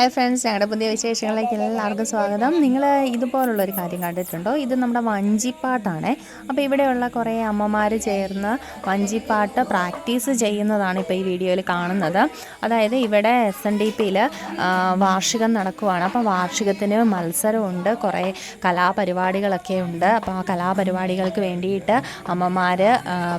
Hi friends ഞങ്ങളുടെ പുതിയ വിശേഷങ്ങളിലേക്ക് എല്ലാവർക്കും സ്വാഗതം. നിങ്ങൾ ഇതുപോലുള്ളൊരു കാര്യം കണ്ടിട്ടുണ്ടോ? ഇത് നമ്മുടെ വഞ്ചിപ്പാട്ടാണ്. അപ്പോൾ ഇവിടെയുള്ള കുറേ അമ്മമാർ ചേർന്ന് വഞ്ചിപ്പാട്ട് പ്രാക്ടീസ് ചെയ്യുന്നതാണ് ഇപ്പോൾ ഈ വീഡിയോയിൽ കാണുന്നത്. അതായത് ഇവിടെ എസ് എൻ ഡി പിയിൽ വാർഷികം നടക്കുവാണ്. അപ്പോൾ വാർഷികത്തിന് മത്സരമുണ്ട് കുറേ കലാപരിപാടികളൊക്കെ ഉണ്ട്. അപ്പോൾ ആ കലാപരിപാടികൾക്ക് വേണ്ടിയിട്ട് അമ്മമാർ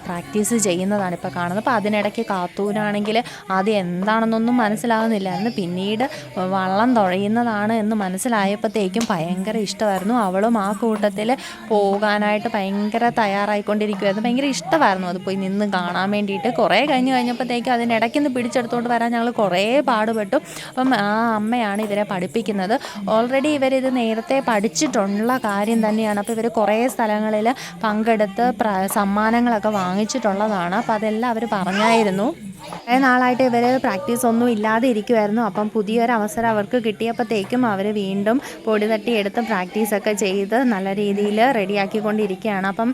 പ്രാക്ടീസ് ചെയ്യുന്നതാണ് ഇപ്പോൾ കാണുന്നത്. അപ്പോൾ അതിനിടയ്ക്ക് കാത്തൂരാണെങ്കിൽ ആദ്യം എന്താണെന്നൊന്നും മനസ്സിലാകുന്നില്ലായിരുന്നു പിന്നീട് വള്ളം തുഴയുന്നതാണ് എന്ന് മനസ്സിലായപ്പോഴത്തേക്കും ഭയങ്കര ഇഷ്ടമായിരുന്നു. അവളും ആ കൂട്ടത്തിൽ പോകാനായിട്ട് ഭയങ്കര തയ്യാറായിക്കൊണ്ടിരിക്കുമായിരുന്നു ഭയങ്കര ഇഷ്ടമായിരുന്നു അത് പോയി നിന്ന് കാണാൻ വേണ്ടിയിട്ട്. കുറേ കഴിഞ്ഞ് കഴിഞ്ഞപ്പോഴത്തേക്കും അതിന്റെ ഇടയ്ക്ക് നിന്ന് പിടിച്ചെടുത്തുകൊണ്ട് വരാൻ ഞങ്ങൾ കുറേ പാടുപെട്ടു. അപ്പം ആ അമ്മയാണ് ഇവരെ പഠിപ്പിക്കുന്നത്. ഓൾറെഡി ഇവരിത് നേരത്തെ പഠിച്ചിട്ടുള്ള കാര്യം തന്നെയാണ്. അപ്പോൾ ഇവർ കുറേ സ്ഥലങ്ങളിൽ പങ്കെടുത്ത് സമ്മാനങ്ങളൊക്കെ വാങ്ങിച്ചിട്ടുള്ളതാണ്. അപ്പോൾ അതെല്ലാം അവർ പറഞ്ഞായിരുന്നു. കുറേ നാളായിട്ട് ഇവർ പ്രാക്ടീസ് ഒന്നും ഇല്ലാതെ ഇരിക്കുമായിരുന്നു അപ്പം പുതിയൊരു അവസരം അവർക്ക് കിട്ടിയപ്പോഴത്തേക്കും അവർ വീണ്ടും പൊടി തട്ടിയെടുത്ത് പ്രാക്ടീസൊക്കെ ചെയ്ത് നല്ല രീതിയിൽ റെഡിയാക്കിക്കൊണ്ടിരിക്കുകയാണ് അപ്പം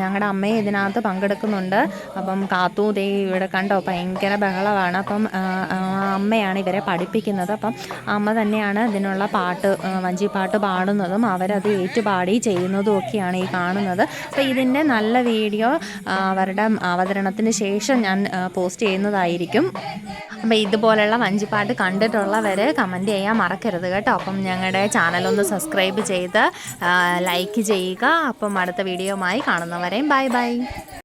ഞങ്ങളുടെ അമ്മയും ഇതിനകത്ത് പങ്കെടുക്കുന്നുണ്ട്. അപ്പം കാത്തു ദേ ഇവിടെ കണ്ടോ ഭയങ്കര ബഹളമാണ്. അപ്പം അമ്മയാണ് ഇവരെ പഠിപ്പിക്കുന്നത്. അപ്പം അമ്മ തന്നെയാണ് ഇതിനുള്ള പാട്ട് വഞ്ചിപ്പാട്ട് പാടുന്നതും അവരത് ഏറ്റുപാടി ചെയ്യുന്നതും ഒക്കെയാണ് ഈ കാണുന്നത്. അപ്പോൾ ഇതിന്റെ നല്ല വീഡിയോ അവരുടെ അവതരണത്തിന് ശേഷം ഞാൻ പോസ്റ്റ് പോസ്റ്റ് ചെയ്യുന്നതായിരിക്കും അപ്പോൾ ഇതുപോലുള്ള വഞ്ചിപ്പാട്ട് കണ്ടിട്ടുള്ളവർ കമന്റ് ചെയ്യാൻ മറക്കരുത് കേട്ടോ. അപ്പം ഞങ്ങളുടെ ചാനലൊന്ന് സബ്സ്ക്രൈബ് ചെയ്ത് ലൈക്ക് ചെയ്യുക. അപ്പം അടുത്ത വീഡിയോയുമായി കാണുന്നവരെയും ബൈ ബൈ